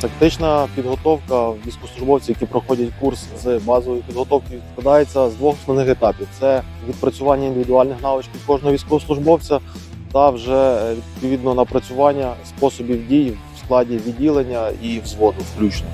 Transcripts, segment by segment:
Тактична підготовка військовослужбовців, які проходять курс з базової підготовки, складається з двох основних етапів: це відпрацювання індивідуальних навичків кожного військовослужбовця та вже е, відповідно напрацювання способів дій в складі відділення і взводу включно.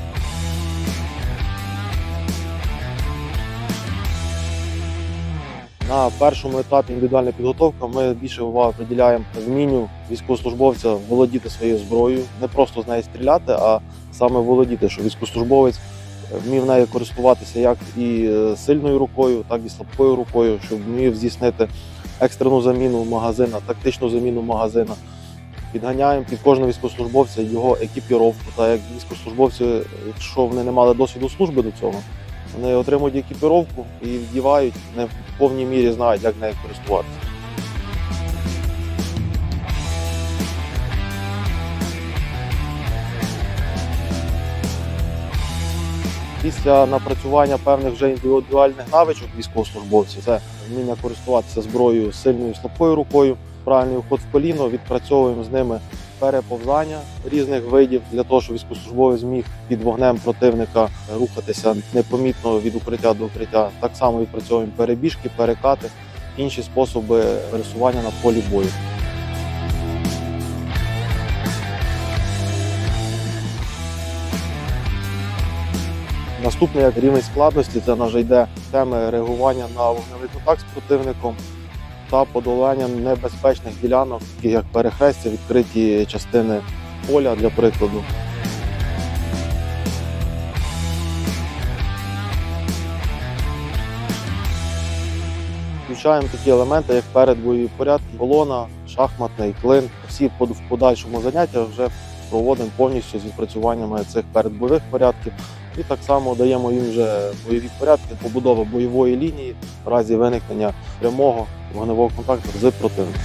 На першому етапі індивідуальна підготовка ми більше уваги приділяємо вмінню військовослужбовця володіти своєю зброєю, не просто з нею стріляти, а саме володіти, щоб військовослужбовець вмів нею користуватися як і е, сильною рукою, так і слабкою рукою, щоб вмів здійснити екстрену заміну магазина, тактичну заміну магазина. Підганяємо під кожного військовослужбовця його екіпіровку. Та як військовослужбовці, якщо вони не мали досвіду служби до цього, вони отримують екіпіровку і вдівають, не в повній мірі знають, як нею користуватися. Після напрацювання певних вже індивідуальних навичок військовослужбовців, це вміння користуватися зброєю сильною слабкою рукою, правильний уход в коліно, відпрацьовуємо з ними переповзання різних видів для того, щоб військовослужбовець зміг під вогнем противника рухатися непомітно від укриття до укриття. Так само відпрацьовуємо перебіжки, перекати, інші способи пересування на полі бою. Наступний рівень складності це на вже йде теми реагування на вогневий контакт з противником та подолання небезпечних ділянок, такі як перехрестя, відкриті частини поля для прикладу. Включаємо такі елементи, як передбойові порядки, колона, шахматний клин. Всі в подальшому заняття вже проводимо повністю з відпрацюваннями цих передбойових порядків. І так само даємо їм вже бойові порядки, побудова бойової лінії в разі виникнення прямого вогневого контакту з противником.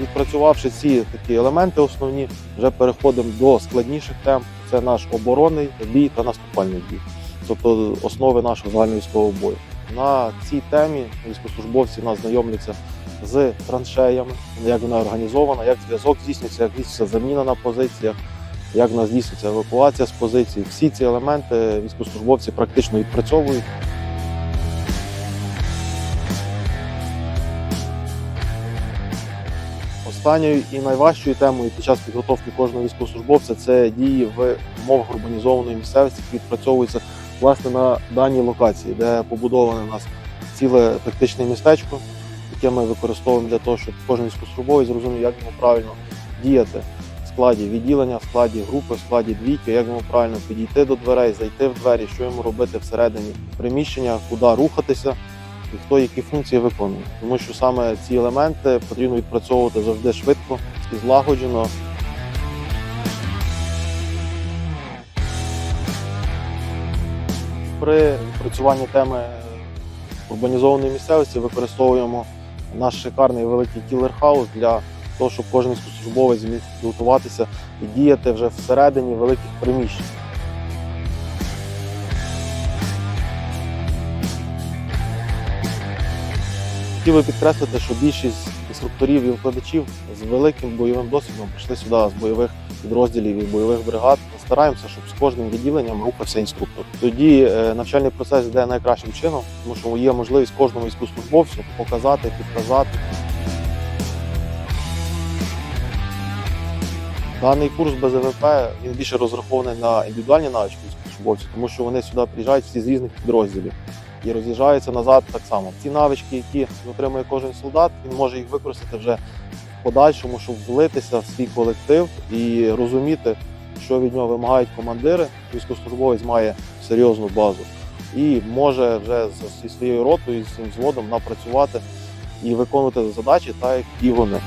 Відпрацювавши ці такі елементи основні, вже переходимо до складніших тем. Це наш оборонний бій та наступальний бій, тобто основи нашого загальновійськового бою. На цій темі військовослужбовці нас знайомляться з траншеями, як вона організована, як зв'язок здійснюється, як здійснюється заміна на позиціях, як в нас здійснюється евакуація з позицій. Всі ці елементи військовослужбовці практично відпрацьовують. Останньою і найважчою темою під час підготовки кожного військовослужбовця це дії в умовах урбанізованої місцевості, які відпрацьовуються власне на даній локації, де побудоване у нас ціле тактичне містечко, яке ми використовуємо для того, щоб кожен військовослужбовець зрозумів, як йому правильно діяти в складі відділення, в складі групи, в складі двійки, як йому правильно підійти до дверей, зайти в двері, що йому робити всередині приміщення, куди рухатися і хто які функції виконує. Тому що саме ці елементи потрібно відпрацьовувати завжди швидко і злагоджено. При відпрацюванні теми урбанізованої місцевості використовуємо наш шикарний великий кілер-хаус для того, щоб кожен військовослужбовець зміг підготуватися і діяти вже всередині великих приміщень. Хотів би підкреслити, що більшість інструкторів і викладачів з великим бойовим досвідом прийшли сюди з бойових підрозділів і бойових бригад. Стараємося, щоб з кожним відділенням рухався інструктор. Тоді е, навчальний процес йде найкращим чином, тому що є можливість кожному військовослужбовцю показати, підказати. Даний курс БЗВП він більше розрахований на індивідуальні навички військовослужбовців, тому що вони сюди приїжджають всі з різних підрозділів і роз'їжджаються назад так само. Ці навички, які отримує кожен солдат, він може їх використати вже в подальшому, щоб влитися в свій колектив і розуміти, що від нього вимагають командири. Військовослужбовець має серйозну базу і може вже зі своєю ротою, зі своїм взводом напрацювати і виконувати задачі, так як і вони.